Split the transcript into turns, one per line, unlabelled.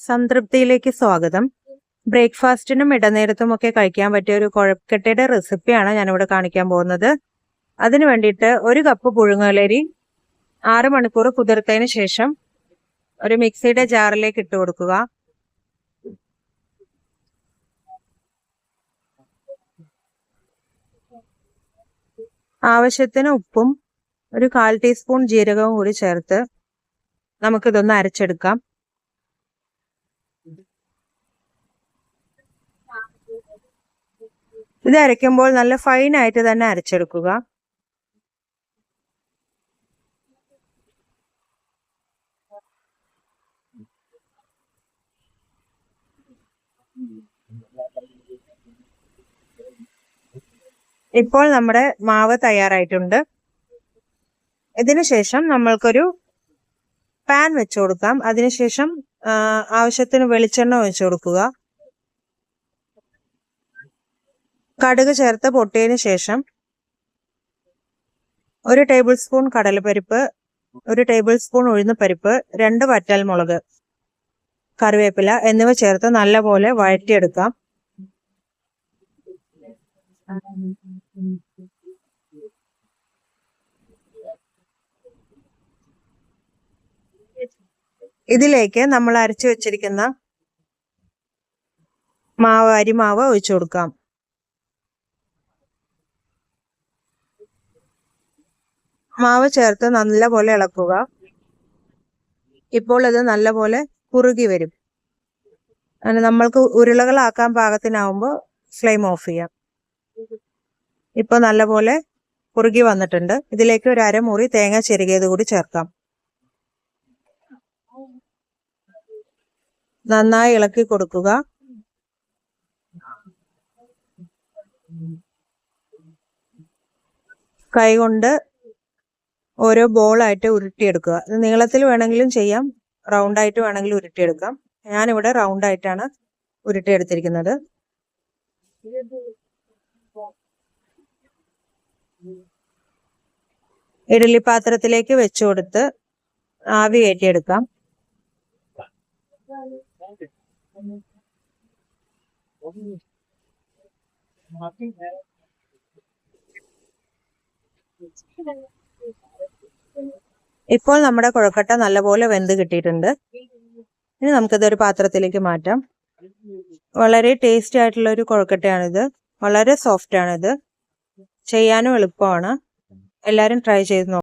സംതൃപ്തിയിലേക്ക് സ്വാഗതം. ബ്രേക്ക്ഫാസ്റ്റിനും ഇടനേരത്തും ഒക്കെ കഴിക്കാൻ പറ്റിയ ഒരു കുഴക്കട്ടയുടെ റെസിപ്പിയാണ് ഞാനിവിടെ കാണിക്കാൻ പോകുന്നത്. അതിനു വേണ്ടിയിട്ട് ഒരു കപ്പ് പുഴുങ്ങലരി ആറ് മണിക്കൂർ കുതിർത്തതിന് ശേഷം ഒരു മിക്സിയുടെ ജാറിലേക്ക് ഇട്ട് കൊടുക്കുക. ആവശ്യത്തിന് ഉപ്പും ഒരു കാൽ ടീസ്പൂൺ ജീരകവും കൂടി ചേർത്ത് നമുക്കിതൊന്ന് അരച്ചെടുക്കാം. ഇത് അരയ്ക്കുമ്പോൾ നല്ല ഫൈൻ ആയിട്ട് തന്നെ അരച്ചെടുക്കുക. ഇപ്പോൾ നമ്മുടെ മാവ് തയ്യാറായിട്ടുണ്ട്. ഇതിനുശേഷം നമ്മൾക്കൊരു പാൻ വെച്ചു കൊടുക്കാം. അതിനുശേഷം ആവശ്യത്തിന് വെളിച്ചെണ്ണ ഒഴിച്ചു കൊടുക്കുക. കടുക് ചേർത്ത് പൊട്ടിയതിന് ശേഷം ഒരു ടേബിൾ സ്പൂൺ കടലപ്പരിപ്പ് ഒരു ടേബിൾ സ്പൂൺ ഉഴുന്ന പരിപ്പ് രണ്ട് വറ്റൽമുളക് കറിവേപ്പില എന്നിവ ചേർത്ത് നല്ലപോലെ വഴറ്റിയെടുക്കാം. ഇതിലേക്ക് നമ്മൾ അരച്ചു വെച്ചിരിക്കുന്ന മാവ് അരിമാവ് ഒഴിച്ചു കൊടുക്കാം. മാവ് ചേർത്ത് നല്ലപോലെ ഇളക്കുക. ഇപ്പോൾ ഇത് നല്ലപോലെ കുറുകി വരും. അങ്ങനെ നമ്മൾക്ക് ഉരുളകളാക്കാൻ പാകത്തിനാവുമ്പോൾ ഫ്ലെയിം ഓഫ് ചെയ്യാം. ഇപ്പൊ നല്ലപോലെ കുറുകി വന്നിട്ടുണ്ട്. ഇതിലേക്ക് ഒരു അരമുറി തേങ്ങ ചെരുകിയത് കൂടി ചേർക്കാം. നന്നായി ഇളക്കി കൊടുക്കുക. കൈകൊണ്ട് ഓരോ ബോളായിട്ട് ഉരുട്ടിയെടുക്കുക. ഇത് നീളത്തിൽ വേണമെങ്കിലും ചെയ്യാം. റൗണ്ടായിട്ട് വേണമെങ്കിലും ഉരുട്ടിയെടുക്കാം. ഞാനിവിടെ റൗണ്ടായിട്ടാണ് ഉരുട്ടിയെടുത്തിരിക്കുന്നത്. ഇഡലി പാത്രത്തിലേക്ക് വെച്ചു കൊടുത്ത് ആവി കയറ്റിയെടുക്കാം. ഇപ്പോൾ നമ്മുടെ കുഴക്കട്ട നല്ലപോലെ വെന്ത് കിട്ടിയിട്ടുണ്ട്. ഇനി നമുക്കിത് ഒരു പാത്രത്തിലേക്ക് മാറ്റാം. വളരെ ടേസ്റ്റി ആയിട്ടുള്ള ഒരു കുഴക്കട്ടയാണിത്. വളരെ സോഫ്റ്റ് ആണിത്. ചെയ്യാനും എളുപ്പമാണ്. എല്ലാവരും ട്രൈ ചെയ്ത് നോക്കാം.